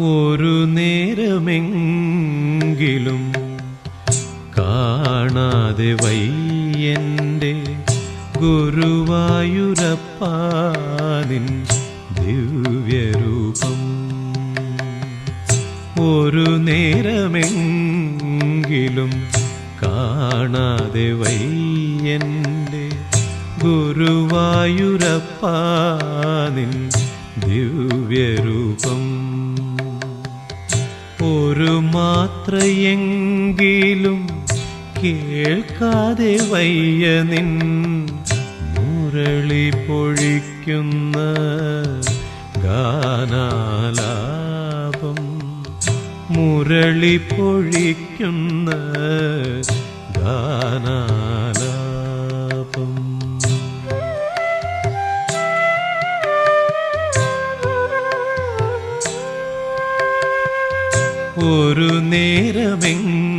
ഒരു നേരമെങ്കിലും കാണാതെ വയ്യന്റെ ഗുരുവായൂരപ്പാനിൻ ദിവ്യരൂപം. ഒരു നേരമെങ്കിലും കാണാതെ വയ്യന്റെ ഗുരുവായൂരപ്പാനിൻ ദിവ്യരൂപം. ഒരു മാത്രയെങ്കിലും കേൾക്കാതെ വയ്യ നിൻ മുരളി പൊഴിക്കുന്ന ഗാനാലാപം. മുരളി പൊഴിക്കുന്ന ഗാനാലാപം. ഒരു നേരമെങ്കിലും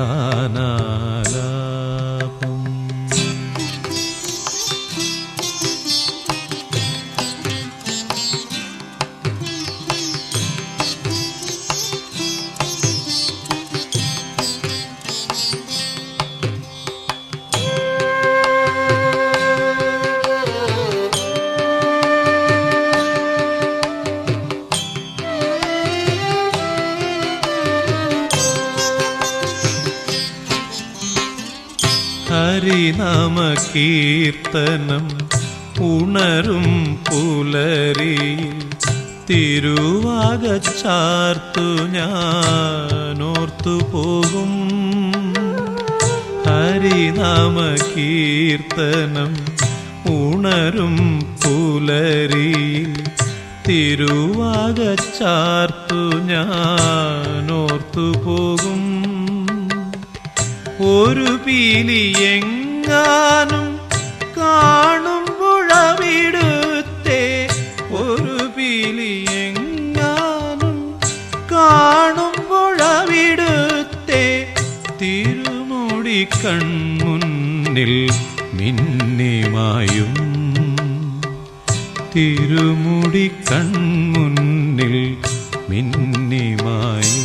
ഗാനാലാപം ഹരിനാമ കീർത്തനം ഉണരും പുലരിയിൽ തിരുവാകച്ചാർത്തു ഞാനോർത്തു പോകും. ഹരിനാമ കീർത്തനം ഉണരും പുലരിയിൽ തിരുവാകച്ചാർത്തു ഞാനോർത്തു പോകും. ഒരു പീലി എങ്ങാനും കാണുമ്പോഴവിടുത്തെ ഒരു പീലി എങ്ങാനും കാണുമ്പോഴവിടുത്തെ തിരുമുടി കൺമുന്നിൽ മിന്നിമായും. തിരുമുടി കൺമുന്നിൽ മിന്നിമായും.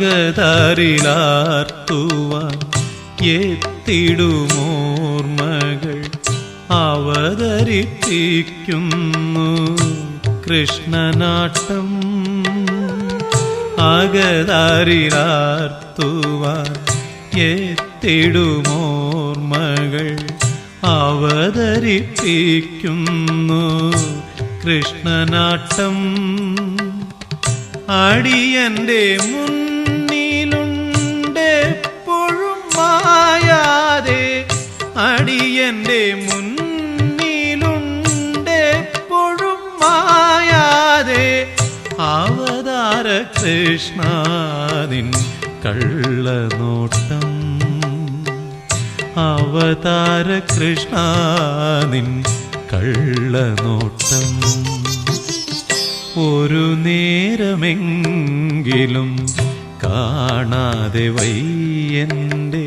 അകതാരിലാർത്തുവാൻ എത്തിടുമോർമകൾ അവതരിപ്പിക്കുന്നു. കൃഷ്ണനാട്ടം അകതാരിലാർത്തുവാൻ എത്തിടുമോർമകൾ അവതരിപ്പിക്കുന്നു. കൃഷ്ണനാട്ടം അടിയന്റെ മുന്നിലുണ്ടാകുന്ന എന്റെ മുന്നിലുണ്ടെപ്പോഴും മായാതെ അവതാര കൃഷ്ണാദിൻ കള്ളനോട്ടം. അവതാര കൃഷ്ണാദിൻ കള്ളനോട്ടം. ഒരു നേരമെങ്കിലും കാണാതെ വൈ എന്റെ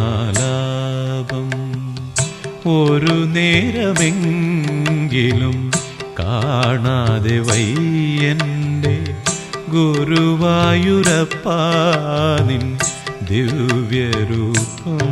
ഒരു നേരമെങ്കിലും കാണാതെ വയ്യന്റെ ഗുരുവായൂരപ്പാനിൻ ദിവ്യരൂപം.